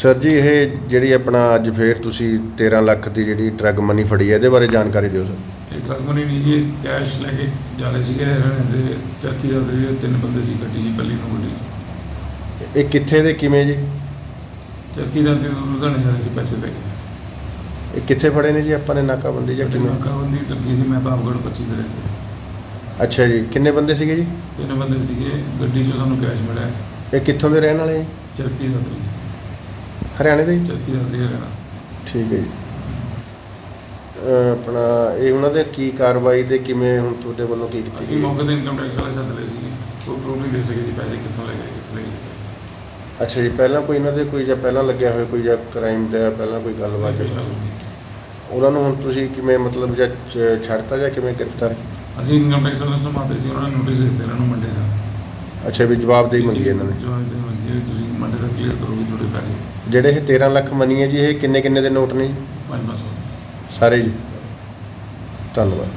Sir ਜੀ ਇਹ ਜਿਹੜੀ ਆਪਣਾ ਅੱਜ ਫੇਰ ਤੁਸੀਂ 13 ਲੱਖ ਦੀ ਜਿਹੜੀ ਡਰੱਗ ਮਨੀ ਫੜੀ ਹੈ ਇਹਦੇ ਬਾਰੇ ਜਾਣਕਾਰੀ ਦਿਓ ਸਰ ਇਹ ਟਰੱਕ ਮਨੀ ਨਹੀਂ ਜੀ ਕੈਸ਼ ਲੈ ਕੇ ਜਾ ਰਹੇ ਸੀਗੇ ਹਰਿਆਣੇ ਦੇ ਚਰਖੀ ਦਾ ਦਰਿਆ ਤਿੰਨ ਬੰਦੇ ਸੀ ਗੱਡੀ ਜੀ ਕੱਲੀ ਨੂੰ ਗੱਡੀ ਇਹ ਕਿੱਥੇ ਦੇ ਕਿਵੇਂ ਜੀ? ਚਰਖੀ ਦਾ ਤੇ ਲੁਧਿਆਣੇ ਜਾ ਰਹੇ ਸੀ ਪੈਸੇ ਲੈ ਕੇ ਇਹ ਕਿੱਥੇ ਫੜੇ ਨੇ ਜੀ ਆਪਾਂ ਨੇ ਨਾਕਾਬੰਦੀ ਜਾਂ ਕਿਵੇਂ? ਨਾਕਾਬੰਦੀ ਲੱਗੀ ਸੀ ਮਹਿਤਾਬਗੜ੍ਹ 25 ਦੇ ਰਹਿੰਦੇ ਅੱਛਾ ਜੀ ਕਿੰਨੇ ਬੰਦੇ ਸੀਗੇ ਜੀ? ਤਿੰਨ ਬੰਦੇ ਸੀਗੇ ਗੱਡੀ 'ਚੋਂ ਸਾਨੂੰ ਕੈਸ਼ ਮਿਲਿਆ। ਇਹ ਕਿੱਥੋਂ ਦੇ ਰਹਿਣ ਵਾਲੇ ਜੀ? ਚਰਖੀ ਦਾ ਦਰਿਆ ਹਰਿਆਣੇ ਦੇ ਜੀ ਚਰਖੀ ਦਰਿਆ ਰਹਿਣਾ ਠੀਕ ਹੈ ਜੀ। ਅਹ ਆਪਣਾ ਇਹ ਉਹਨਾਂ ਦੇ ਕੀ ਕਾਰਵਾਈ ਦੇ ਕਿਵੇਂ ਹੁਣ ਤੁਹਾਡੇ ਵੱਲੋਂ ਕੀ ਕੀਤੀ ਅਸੀਂ ਗਈ? ਮੌਕੇ ਤੇ ਇਨਕਮ ਟੈਕਸ ਵਾਲੇ ਸੱਦ ਲਏ ਸੀਗੇ। ਕੋਈ ਪ੍ਰੂਫ ਨਹੀਂ ਦੇ ਸਕੇ ਜੀ ਪੈਸੇ ਕਿੱਥੋਂ ਲੈ ਗਏ ਕਿੱਥੇ ਲੈ ਗਏ ਜੀ ਅੱਛਾ ਜੀ ਪਹਿਲਾਂ ਕੋਈ ਇਹਨਾਂ ਦੇ ਕੋਈ ਜਾਂ ਪਹਿਲਾਂ ਲੱਗਿਆ ਹੋਇਆ ਕੋਈ ਜਾਂ ਕ੍ਰਾਈਮ ਦਾ ਪਹਿਲਾਂ ਕੋਈ ਗੱਲਬਾਤ? ਨਹੀਂ। ਉਹਨਾਂ ਨੂੰ ਹੁਣ ਤੁਸੀਂ ਕਿਵੇਂ ਮਤਲਬ ਜਾਂ ਛੱਡਤਾ ਜਾਂ ਕਿਵੇਂ ਗ੍ਰਿਫਤਾਰ? ਅਸੀਂ ਇਨਕਮ ਟੈਕਸ ਵਾਲੇ ਨੂੰ ਸਮਾਤੇ ਸੀ ਉਹਨਾਂ ਨੇ ਨੋਟਿਸ ਦਿੱਤੇ ਇਹਨਾਂ ਨੂੰ ਮੰਡੇ ਦਾ। ਅੱਛਾ ਵੀ ਜਵਾਬਦੇਹੀ ਮੰਗੀ ਇਹਨਾਂ ਨੇ। ਜਵਾਬ ਦੇ ਮੰਗੀ। ਵੀ ਤੁਸੀਂ ਮੰਡੇ ਦਾ ਕਲੀਅਰ ਕਰੋਗੇ ਤੁਹਾਡੇ ਪੈਸੇ? ਜਿਹੜੇ ਇਹ 13 ਲੱਖ ਮਨੀ ਹੈ ਜੀ ਇਹ ਕਿੰਨੇ ਕਿੰਨੇ ਦੇ ਨੋਟ ਨੇ ਜੀ? ਪੰਜ ਪੰਜ ਸੌ ਸਾਰੇ ਜੀ। ਧੰਨਵਾਦ।